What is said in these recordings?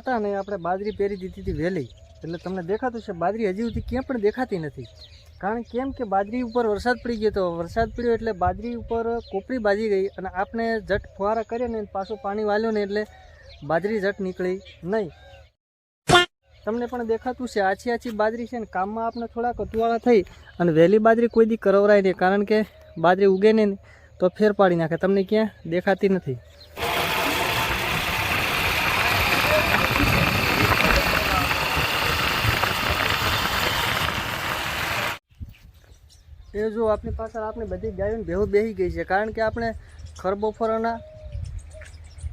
હતા ને આપણે બાજરી પહેરી દીધી હતી વહેલી. એટલે તમને દેખાતું છે બાજરી હજી સુધી ક્યાં પણ દેખાતી નથી. કારણ કેમ કે બાજરી ઉપર વરસાદ પડી ગયો તો વરસાદ પડ્યો એટલે બાજરી ઉપર કોપરી બાજી ગઈ અને આપણે જટ ફુવારા કર્યા ને પાછું પાણી વાલ્યું ને એટલે બાજરી જટ નીકળી નહીં. તમને પણ દેખાતું છે આછી આછી બાજરી છે ને કામમાં આપણે થોડાક અટવાળા થઈ અને વહેલી બાજરી કોઈ દી કરવરાય નહીં. કારણ કે બાજરી ઉગે ને તો ફેર પાડી નાખે. તમને ક્યાં દેખાતી નથી. એ જો આપણી પાછળ આપણી બધી ગાયોને ભેહું બેસી ગઈ છે. કારણ કે આપણે ખર બપોરના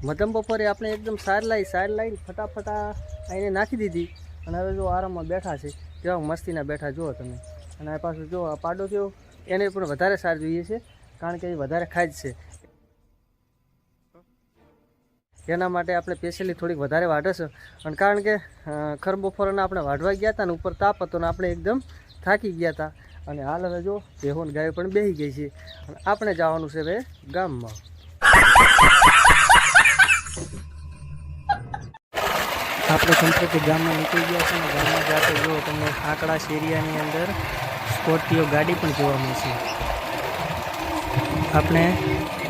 મધમ બપોરે આપણે એકદમ સાર લાવી સાર લાવીને ફટાફટા આઈને નાખી દીધી. અને હવે જો આરામમાં બેઠા છે. કેવા મસ્તીના બેઠા જુઓ તમે. અને આ પાછું જો આ પાડો કેવો, એને પણ વધારે સાર જોઈએ છે. કારણ કે એ વધારે ખાય જ છે. એના માટે આપણે સ્પેશિયલી થોડીક વધારે વાઢશે અને કારણ કે ખર બપોરના આપણે વાઢવા ગયા હતા ને ઉપર તાપ હતો ને આપણે એકદમ થાકી ગયા હતા અને હાલ હવે જો બેહોન ગાયો પણ બેસી ગઈ છે. અને આપણે જવાનું છે હવે ગામમાં. આપણે સંપ્રતિ ગામમાં નીકળી ગયા છે અને ગામમાં જાતે જો તમને આંકડા શેરિયાની અંદર સ્કોર્પિયો ગાડી પણ જોવા મળશે આપણે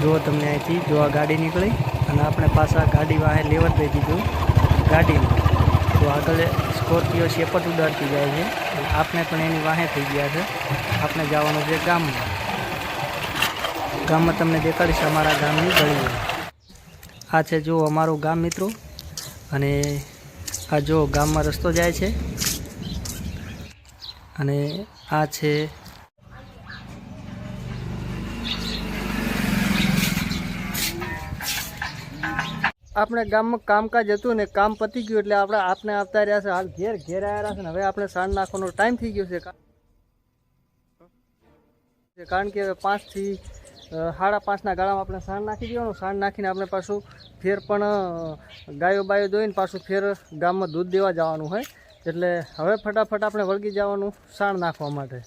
જો તમને અહીંથી જો આ ગાડી નીકળી અને આપણે પાછા ગાડી વાહે લેવર દઈ દીધું ગાડીમાં. તો આગળ સ્કોર્પિયો પણ ઉડાડતી જાય છે. આપને પણ એની વાહે થઈ ગયા છે. આપણે જવાનું છે ગામમાં. ગામમાં તમને દેખાડીશ અમારા ગામની ગળીઓ આ છે જો અમારું ગામ મિત્રો. અને આ જો ગામમાં રસ્તો જાય છે. અને આ છે આપણે ગામમાં કામકાજ હતું ને કામ પતી ગયું એટલે આપણે આપણે આવતા રહ્યા છે. હાલ ઘેર ઘેર આવ્યા છે ને હવે આપણે સાંજ નાખવાનો ટાઈમ થઈ ગયો છે. કારણ કે પાંચથી સાડા પાંચના ગાળામાં આપણે સાંજ નાખી દેવાનું. સાંજ નાખીને આપણે પાછું ફેર પણ ગાયો બાયો દોઈને પાછું ફેર ગામમાં દૂધ દેવા જવાનું હોય. એટલે હવે ફટાફટ આપણે વળગી જવાનું સાણ નાખવા માટે.